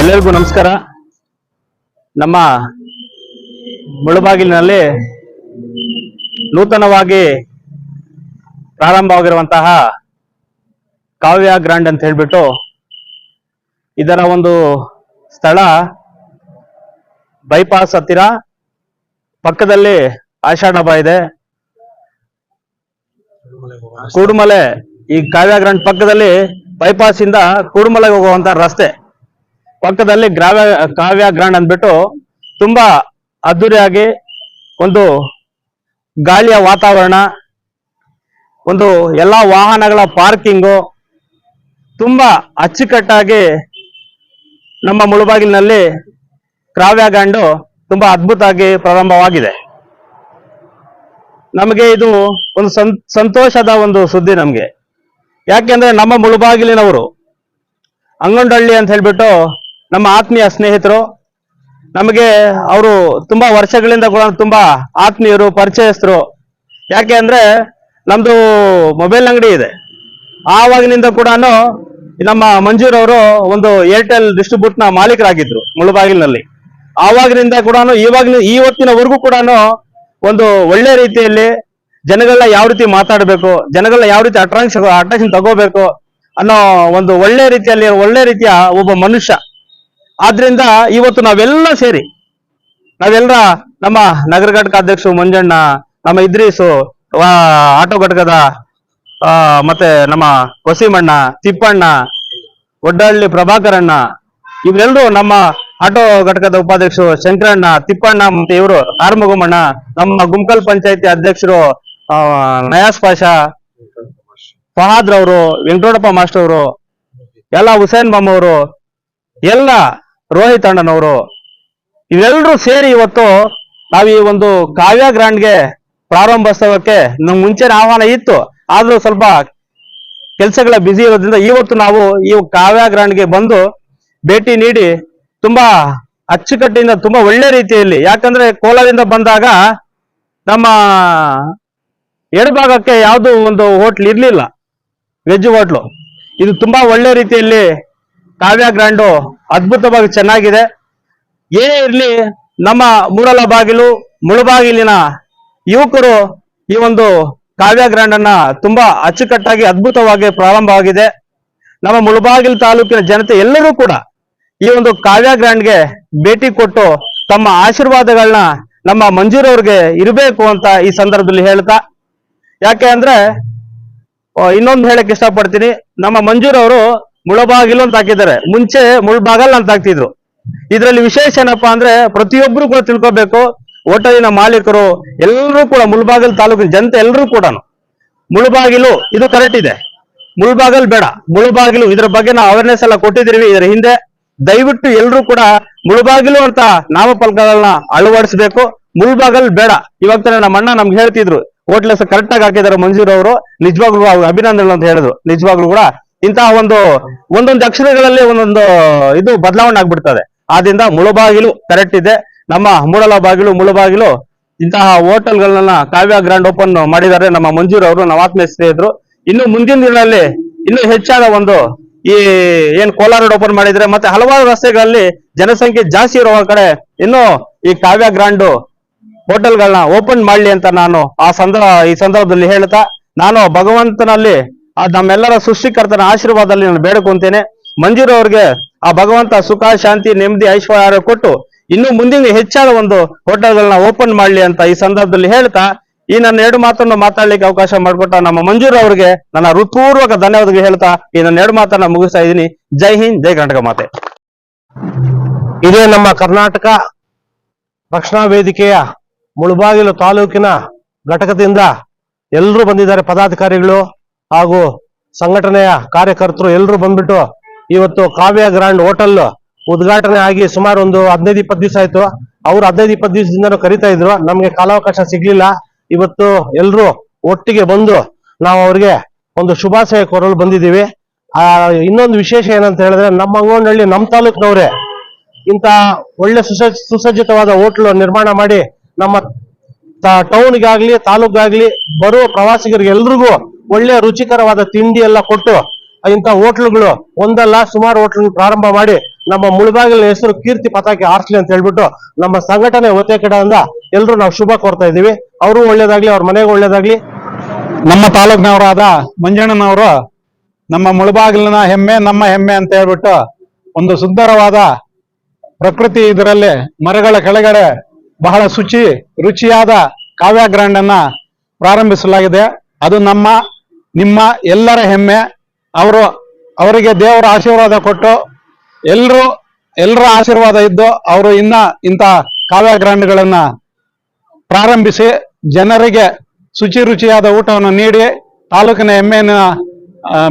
ಎಲ್ಲರಿಗೂ ನಮಸ್ಕಾರ. ನಮ್ಮ ಮುಳುಬಾಗಿಲಿನಲ್ಲಿ ನೂತನವಾಗಿ ಪ್ರಾರಂಭವಾಗಿರುವಂತಹ ಕಾವ್ಯ ಗ್ರಾಂಡ್ ಅಂತ ಹೇಳ್ಬಿಟ್ಟು ಇದರ ಒಂದು ಸ್ಥಳ ಬೈಪಾಸ್ ಹತ್ತಿರ ಪಕ್ಕದಲ್ಲಿ ಆಷಾಢ ಇದೆ. ಕೂಡುಮಲೆ ಈ ಕಾವ್ಯ ಗ್ರಾಂಡ್ ಪಕ್ಕದಲ್ಲಿ ಬೈಪಾಸ್ ಇಂದ ಕೂಡುಮಲೆಗೆ ಹೋಗುವಂತ ರಸ್ತೆ. ಪಕ್ಕದಲ್ಲಿ ಗ್ರಾವ್ಯ ಕಾವ್ಯ ಗ್ರಾಂಡ್ ಅಂದ್ಬಿಟ್ಟು ತುಂಬಾ ಅದ್ದೂರಿಯಾಗಿ ಒಂದು ಗಾಳಿಯ ವಾತಾವರಣ, ಒಂದು ಎಲ್ಲಾ ವಾಹನಗಳ ಪಾರ್ಕಿಂಗು ತುಂಬಾ ಅಚ್ಚುಕಟ್ಟಾಗಿ ನಮ್ಮ ಮುಳುಬಾಗಿಲಿನಲ್ಲಿ ಕ್ರಾವ್ಯ ಗ್ರಾಂಡು ತುಂಬಾ ಅದ್ಭುತವಾಗಿ ಪ್ರಾರಂಭವಾಗಿದೆ. ನಮಗೆ ಇದು ಒಂದು ಸಂತೋಷದ ಒಂದು ಸುದ್ದಿ ನಮಗೆ. ಯಾಕೆಂದ್ರೆ ನಮ್ಮ ಮುಳುಬಾಗಿಲಿನವರು ಅಂಗಂಡಹಳ್ಳಿ ಅಂತ ಹೇಳ್ಬಿಟ್ಟು ನಮ್ಮ ಆತ್ಮೀಯ ಸ್ನೇಹಿತರು, ನಮಗೆ ಅವರು ತುಂಬಾ ವರ್ಷಗಳಿಂದ ಕೂಡ ತುಂಬಾ ಆತ್ಮೀಯರು, ಪರಿಚಯಸ್ಥರು. ಯಾಕೆ ಅಂದ್ರೆ ನಮ್ದು ಮೊಬೈಲ್ ಅಂಗಡಿ ಇದೆ. ಆವಾಗಿನಿಂದ ಕೂಡ ನಮ್ಮ ಮಂಜೂರವರು ಒಂದು ಏರ್ಟೆಲ್ ಡಿಸ್ಟ್ರಿಬ್ಯೂಟ್ನ ಮಾಲೀಕರಾಗಿದ್ರು ಮುಳುಬಾಗಿಲಿನಲ್ಲಿ. ಆವಾಗಿನಿಂದ ಕೂಡ ಇವಾಗ ಇವತ್ತಿನವರೆಗೂ ಕೂಡ ಒಂದು ಒಳ್ಳೆ ರೀತಿಯಲ್ಲಿ ಜನಗಳನ್ನ ಯಾವ ರೀತಿ ಮಾತಾಡಬೇಕು ಜನಗಳನ್ನ ಯಾವ ರೀತಿ ಅಟ್ರಾಕ್ಷನ್ ಅಟ್ರಾಕ್ಷನ್ ತಗೋಬೇಕು ಅನ್ನೋ ಒಂದು ಒಳ್ಳೆ ರೀತಿಯಲ್ಲಿ, ಒಳ್ಳೆ ರೀತಿಯ ಒಬ್ಬ ಮನುಷ್ಯ ಆದ್ರಿಂದ ಇವತ್ತು ನಾವೆಲ್ಲ ಸೇರಿ ನಾವೆಲ್ಲ ನಮ್ಮ ನಗರ ಘಟಕ ಅಧ್ಯಕ್ಷರು ಮಂಜಣ್ಣ, ನಮ್ಮ ಇದ್ರೀಸು ಆಟೋ ಘಟಕದ ಮತ್ತೆ ನಮ್ಮ ವಸೀಮಣ್ಣ, ತಿಪ್ಪಣ್ಣ ಒಡ್ಡಹಳ್ಳಿ ಪ್ರಭಾಕರಣ್ಣ ಇವರೆಲ್ಲರೂ ನಮ್ಮ ಆಟೋ ಘಟಕದ ಉಪಾಧ್ಯಕ್ಷರು ಶಂಕರಣ್ಣ, ತಿಪ್ಪಣ್ಣ ಮತ್ತೆ ಇವರು ಆರ್ಮಗುಮಣ್ಣ ನಮ್ಮ ಗುಮ್ಕಲ್ ಪಂಚಾಯತಿ ಅಧ್ಯಕ್ಷರು ನಯಾಸ್ ಪಾಷಾ, ಫಹಾದ್ ರವರು ವೆಂಕಟೋಡಪ್ಪ ಮಾಸ್ಟರ್ ಅವರು ಎಲ್ಲ ಹುಸೇನ್ ಬಾಮ್ ಅವರು, ಎಲ್ಲ ರೋಹಿತ್ ಅಣ್ಣನವರು. ಇವೆಲ್ಲರೂ ಸೇರಿ ಇವತ್ತು ನಾವು ಈ ಒಂದು ಕಾವ್ಯ ಗ್ರಾಂಡ್ಗೆ ಪ್ರಾರಂಭೋತ್ಸವಕ್ಕೆ ನಮ್ ಮುಂಚೆನ ಆಹ್ವಾನ ಇತ್ತು. ಆದ್ರೂ ಸ್ವಲ್ಪ ಕೆಲಸಗಳ ಬ್ಯುಸಿ ಇರೋದ್ರಿಂದ ಇವತ್ತು ನಾವು ಈ ಕಾವ್ಯ ಗ್ರಾಂಡ್ಗೆ ಬಂದು ಭೇಟಿ ನೀಡಿ ತುಂಬಾ ಅಚ್ಚುಕಟ್ಟಿನಿಂದ ತುಂಬಾ ಒಳ್ಳೆ ರೀತಿಯಲ್ಲಿ, ಯಾಕಂದ್ರೆ ಕೋಲಾರಿಂದ ಬಂದಾಗ ನಮ್ಮ ಎಡಭಾಗಕ್ಕೆ ಯಾವುದು ಒಂದು ಹೋಟ್ಲ್ ಇರ್ಲಿಲ್ಲ. Veg hotel. ಇದು ತುಂಬಾ ಒಳ್ಳೆ ರೀತಿಯಲ್ಲಿ ಕಾವ್ಯ ಗ್ರಾಂಡು ಅದ್ಭುತವಾಗಿ ಚೆನ್ನಾಗಿದೆ. ಏನೇ ಇರಲಿ, ನಮ್ಮ ಮೂಡಲ ಬಾಗಿಲು, ಮುಳುಬಾಗಿಲಿನ ಯುವಕರು ಈ ಒಂದು ಕಾವ್ಯ ಗ್ರಾಂಡ್ ಅನ್ನ ತುಂಬಾ ಅಚ್ಚುಕಟ್ಟಾಗಿ ಅದ್ಭುತವಾಗಿ ಪ್ರಾರಂಭವಾಗಿದೆ ನಮ್ಮ ಮುಳುಬಾಗಿಲು ತಾಲೂಕಿನ ಜನತೆ ಎಲ್ಲರೂ ಕೂಡ ಈ ಒಂದು ಕಾವ್ಯ ಗ್ರಾಂಡ್ಗೆ ಭೇಟಿ ಕೊಟ್ಟು ತಮ್ಮ ಆಶೀರ್ವಾದಗಳನ್ನ ನಮ್ಮ ಮಂಜೂರವ್ರಿಗೆ ಇರಬೇಕು ಅಂತ ಈ ಸಂದರ್ಭದಲ್ಲಿ ಹೇಳ್ತಾ, ಯಾಕೆ ಅಂದ್ರೆ ಇನ್ನೊಂದು ಹೇಳಕ್ ಇಷ್ಟಪಡ್ತೀನಿ. ನಮ್ಮ ಮಂಜೂರ್ ಅವರು ಮುಳಬಾಗಿಲು ಅಂತ ಹಾಕಿದ್ದಾರೆ. ಮುಂಚೆ ಮುಳ್ಬಾಗಲ್ ಅಂತ ಹಾಕ್ತಿದ್ರು. ಇದರಲ್ಲಿ ವಿಶೇಷ ಏನಪ್ಪಾ ಅಂದ್ರೆ ಪ್ರತಿಯೊಬ್ರು ಕೂಡ ತಿಳ್ಕೊಬೇಕು. ಹೋಟೆಲಿನ ಮಾಲೀಕರು ಎಲ್ಲರೂ ಕೂಡ ಮುಳ್ಬಾಗಲ್ ತಾಲೂಕಿನ ಜನತೆ ಎಲ್ಲರೂ ಕೂಡ ಮುಳುಬಾಗಿಲು, ಇದು ಕರೆಕ್ಟ್ ಇದೆ. ಮುಳ್ಬಾಗಲ್ ಬೇಡ. ಮುಳುಬಾಗಿಲು, ಇದ್ರ ಬಗ್ಗೆ ನಾವು ಅವೇರ್ನೆಸ್ ಎಲ್ಲ ಕೊಟ್ಟಿದ್ದೀವಿ. ಇದರ ಹಿಂದೆ ದಯವಿಟ್ಟು ಎಲ್ಲರೂ ಕೂಡ ಮುಳುಬಾಗಿಲು ಅಂತ ನಾಮಫಲಕಗಳನ್ನ ಅಳವಡಿಸಬೇಕು. ಮುಳ್ಬಾಗಲ್ ಬೇಡ. ಇವಾಗ ತಾನೇ ನಮ್ಮ ಅಣ್ಣ ನಮ್ಗೆ ಹೇಳ್ತಿದ್ರು. ಹೋಟ್ಲಸ್ ಕರೆಕ್ಟ್ ಆಗಿ ಹಾಕಿದ್ದಾರೆ ಮಂಜೂರ್ ಅವರು. ನಿಜವಾಗ್ಲೂ ಅಭಿನಂದನೆ ಅಂತ ಹೇಳಿದ್ರು. ನಿಜವಾಗ್ಲೂ ಕೂಡ ಇಂತಹ ಒಂದು, ಒಂದೊಂದು ಅಕ್ಷರಗಳಲ್ಲಿ ಒಂದೊಂದು ಇದು ಬದಲಾವಣೆ ಆಗ್ಬಿಡ್ತದೆ. ಆದ್ರಿಂದ ಮುಳುಬಾಗಿಲು ಕರೆಕ್ಟ್ ಇದೆ. ನಮ್ಮ ಮೂಡಲ ಬಾಗಿಲು, ಮುಳುಬಾಗಿಲು, ಇಂತಹ ಹೋಟೆಲ್ಗಳನ್ನ ಕಾವ್ಯ ಗ್ರ್ಯಾಂಡ್ ಓಪನ್ ಮಾಡಿದ್ದಾರೆ ನಮ್ಮ ಮಂಜೂರ್ ಅವರು, ನಮ್ಮ ಆತ್ಮೀಯ ಸ್ನೇಹಿತರು. ಇನ್ನು ಮುಂದಿನ ದಿನಗಳಲ್ಲಿ ಇನ್ನು ಹೆಚ್ಚಾದ ಒಂದು ಈ ಏನ್ ಕೋಲಾರ ಓಪನ್ ಮಾಡಿದ್ರೆ ಮತ್ತೆ ಹಲವಾರು ರಸ್ತೆಗಳಲ್ಲಿ ಜನಸಂಖ್ಯೆ ಜಾಸ್ತಿ ಇರುವ ಕಡೆ ಇನ್ನು ಈ ಕಾವ್ಯ ಗ್ರ್ಯಾಂಡ್ ಹೋಟೆಲ್ಗಳನ್ನ ಓಪನ್ ಮಾಡ್ಲಿ ಅಂತ ನಾನು ಆ ಸಂದರ್ಭ ಈ ಸಂದರ್ಭದಲ್ಲಿ ಹೇಳ್ತಾ, ನಾನು ಭಗವಂತನಲ್ಲಿ ಆ ನಮ್ಮೆಲ್ಲರ ಸೃಷ್ಟಿಕರ್ತನ ಆಶೀರ್ವಾದದಲ್ಲಿ ನಾನು ಬೇಡ್ಕೊಂತೇನೆ. ಮಂಜೂರ್ ಅವ್ರಿಗೆ ಆ ಭಗವಂತ ಸುಖ, ಶಾಂತಿ, ನೆಮ್ಮದಿ, ಐಶ್ವರ್ಯ ಕೊಟ್ಟು ಇನ್ನು ಮುಂದಿನ ಹೆಚ್ಚಾದ ಒಂದು ಹೋಟೆಲ್ಗಳನ್ನ ಓಪನ್ ಮಾಡ್ಲಿ ಅಂತ ಈ ಸಂದರ್ಭದಲ್ಲಿ ಹೇಳ್ತಾ, ಈ ನನ್ನ ಎರಡು ಮಾತನ್ನು ಮಾತಾಡ್ಲಿಕ್ಕೆ ಅವಕಾಶ ಮಾಡಿಕೊಟ್ಟ ನಮ್ಮ ಮಂಜೂರ್ ಅವರಿಗೆ ನನ್ನ ಹೃತ್ಪೂರ್ವಕ ಧನ್ಯವಾದಗಳು ಹೇಳ್ತಾ, ಈ ನನ್ನ ಎರಡು ಮಾತನ್ನ ಮುಗಿಸ್ತಾ ಇದ್ದೀನಿ. ಜೈ ಹಿಂದ್, ಜೈ ಕರ್ನಾಟಕ ಮಾತೆ. ಇದೇ ನಮ್ಮ ಕರ್ನಾಟಕ ರಕ್ಷಣಾ ವೇದಿಕೆಯ ಮುಳುಬಾಗಿಲು ತಾಲೂಕಿನ ಘಟಕದಿಂದ ಎಲ್ಲರೂ ಬಂದಿದ್ದಾರೆ ಪದಾಧಿಕಾರಿಗಳು. ಹಾಗೂ ಸಂಘಟನೆಯ ಕಾರ್ಯಕರ್ತರು ಎಲ್ಲರೂ ಬಂದ್ಬಿಟ್ಟು ಇವತ್ತು ಕಾವ್ಯ ಗ್ರಾಂಡ್ ಹೋಟೆಲ್ ಉದ್ಘಾಟನೆ ಆಗಿ ಸುಮಾರು ಒಂದು ಹದಿನೈದು, ಇಪ್ಪತ್ತು ದಿವಸ ಆಯ್ತು. ಅವ್ರು ಹದಿನೈದು, ಇಪ್ಪತ್ತು ದಿವಸದಿಂದನೂ ಕರಿತಾ ಇದ್ರು. ನಮ್ಗೆ ಕಾಲಾವಕಾಶ ಸಿಗ್ಲಿಲ್ಲ. ಇವತ್ತು ಎಲ್ಲರೂ ಒಟ್ಟಿಗೆ ಬಂದು ನಾವು ಅವ್ರಿಗೆ ಒಂದು ಶುಭಾಶಯ ಕೋರಲು ಬಂದಿದ್ದೀವಿ. ಆ, ಇನ್ನೊಂದು ವಿಶೇಷ ಏನಂತ ಹೇಳಿದ್ರೆ ನಮ್ಮ ಅಂಗೋನಹಳ್ಳಿ ನಮ್ಮ ತಾಲೂಕಿನವ್ರೆ ಇಂತ ಒಳ್ಳೆ ಸುಸಜ್ಜ ಸುಸಜ್ಜಿತವಾದ ಹೋಟ್ಲು ನಿರ್ಮಾಣ ಮಾಡಿ ನಮ್ಮ ಟೌನ್ಗಾಗ್ಲಿ ತಾಲೂಕ್ಗಾಗ್ಲಿ ಬರುವ ಪ್ರವಾಸಿಗರಿಗೆ ಎಲ್ರಿಗೂ ಒಳ್ಳೆ ರುಚಿಕರವಾದ ತಿಂಡಿ ಎಲ್ಲ ಕೊಟ್ಟು ಇಂಥ ಹೋಟ್ಲುಗಳು ಒಂದಲ್ಲ ಸುಮಾರು ಹೋಟ್ಲ್ ಪ್ರಾರಂಭ ಮಾಡಿ ನಮ್ಮ ಮುಳುಬಾಗಿಲಿನ ಹೆಸರು ಕೀರ್ತಿ ಪತಾಕೆ ಆರ್ಸ್ಲಿ ಅಂತ ಹೇಳ್ಬಿಟ್ಟು ನಮ್ಮ ಸಂಘಟನೆ ಒತ್ತೆ ಕಡೆಯಿಂದ ಎಲ್ಲರೂ ನಾವು ಶುಭ ಕೋರ್ತಾ ಇದೀವಿ ಅವರು ಒಳ್ಳೇದಾಗ್ಲಿ, ಅವ್ರ ಮನೆಗೆ ಒಳ್ಳೇದಾಗ್ಲಿ. ನಮ್ಮ ತಾಲೂಕಿನವರಾದ ಮಂಜಣ್ಣನವರು ನಮ್ಮ ಮುಳುಬಾಗಿಲಿನ ಹೆಮ್ಮೆ, ನಮ್ಮ ಹೆಮ್ಮೆ ಅಂತ ಹೇಳ್ಬಿಟ್ಟು ಒಂದು ಸುಂದರವಾದ ಪ್ರಕೃತಿ ಇದರಲ್ಲಿ ಮರಗಳ ಕೆಳಗಡೆ ಬಹಳ ಶುಚಿ, ರುಚಿಯಾದ ಕಾವ್ಯ ಗ್ರ್ಯಾಂಡ್ ಅನ್ನ ಪ್ರಾರಂಭಿಸಲಾಗಿದೆ. ಅದು ನಮ್ಮ, ನಿಮ್ಮ ಎಲ್ಲರ ಹೆಮ್ಮೆ. ಅವರು, ಅವರಿಗೆ ದೇವರ ಆಶೀರ್ವಾದ ಕೊಟ್ಟು ಎಲ್ಲರೂ ಎಲ್ಲರ ಆಶೀರ್ವಾದ ಇದ್ದು ಅವರು ಇನ್ನ ಇಂಥ ಕಾವ್ಯ ಗ್ರ್ಯಾಂಡ್ಗಳನ್ನ ಪ್ರಾರಂಭಿಸಿ ಜನರಿಗೆ ಶುಚಿ ರುಚಿಯಾದ ಊಟವನ್ನು ನೀಡಿ ತಾಲೂಕಿನ ಹೆಮ್ಮೆಯನ್ನು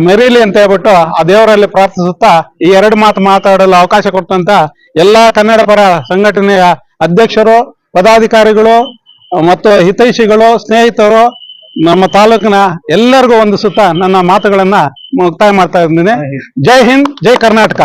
ಮೆರೀಲಿ ಅಂತ ಹೇಳ್ಬಿಟ್ಟು ಆ ದೇವರಲ್ಲಿ ಪ್ರಾರ್ಥಿಸುತ್ತಾ ಈ ಎರಡು ಮಾತು ಮಾತಾಡಲು ಅವಕಾಶ ಕೊಟ್ಟಂತ ಎಲ್ಲಾ ಕನ್ನಡ ಪರ ಸಂಘಟನೆಯ ಅಧ್ಯಕ್ಷರು, ಪದಾಧಿಕಾರಿಗಳು ಮತ್ತು ಹಿತೈಷಿಗಳು, ಸ್ನೇಹಿತರು ನಮ್ಮ ತಾಲೂಕಿನ ಎಲ್ಲರಿಗೂ ಒಂದು ಸುತ್ತ ನನ್ನ ಮಾತುಗಳನ್ನ ಮುಕ್ತಾಯ ಮಾಡ್ತಾ ಇದ್ದೀನಿ. ಜೈ ಹಿಂದ್. ಜೈ ಕರ್ನಾಟಕ.